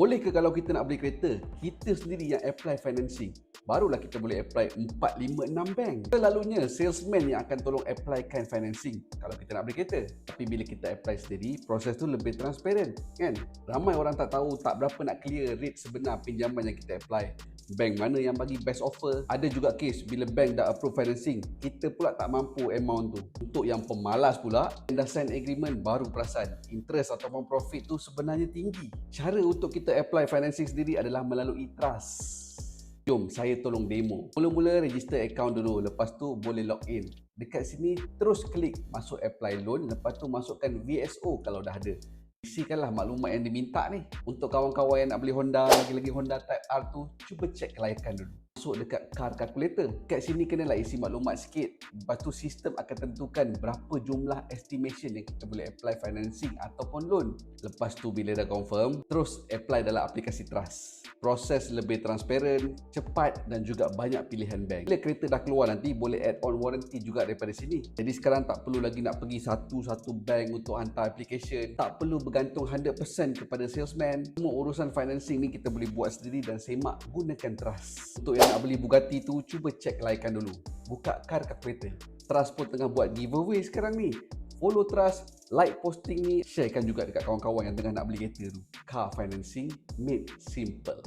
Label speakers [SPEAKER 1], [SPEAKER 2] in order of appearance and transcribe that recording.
[SPEAKER 1] Boleh ke kalau kita nak beli kereta, kita sendiri yang apply financing? Barulah kita boleh apply 4, 5, 6 bank. Selalunya salesman yang akan tolong applykan financing kalau kita nak beli kereta. Tapi bila kita apply sendiri, proses tu lebih transparent kan? Ramai orang tak tahu tak berapa nak clear rate sebenar pinjaman yang kita apply bank mana yang bagi best offer. Ada juga case bila bank dah approve financing, kita pula tak mampu amount tu. Untuk yang pemalas pula, dah sign agreement baru perasan interest ataupun profit tu sebenarnya tinggi. Cara untuk kita apply financing sendiri adalah melalui trust. Jom saya tolong demo. Mula-mula register account dulu, lepas tu boleh log in. Dekat sini terus klik masuk apply loan, lepas tu masukkan VSO kalau dah ada. Isikanlah maklumat yang diminta ni. Untuk kawan-kawan yang nak beli Honda, lagi-lagi Honda Type R tu, cuba cek kelayakan dulu. Masuk dekat car calculator. Kat sini kenalah isi maklumat sikit. Lepas tu sistem akan tentukan berapa jumlah estimation yang kita boleh apply financing ataupun loan. Lepas tu bila dah confirm, terus apply dalam aplikasi Trust. Proses lebih transparent, cepat dan juga banyak pilihan bank. Bila kereta dah keluar nanti boleh add on warranty juga daripada sini. Jadi sekarang tak perlu lagi nak pergi satu-satu bank untuk hantar application. Tak perlu bergantung 100% kepada salesman. Semua urusan financing ni kita boleh buat sendiri dan semak gunakan Trust. Untuk yang nak beli Bugatti tu cuba cek laikan dulu. Buka car calculator. Trust pun tengah buat giveaway sekarang ni. Follow Trust, like posting ni, sharekan juga dekat kawan-kawan yang tengah nak beli kereta tu. Car financing made simple.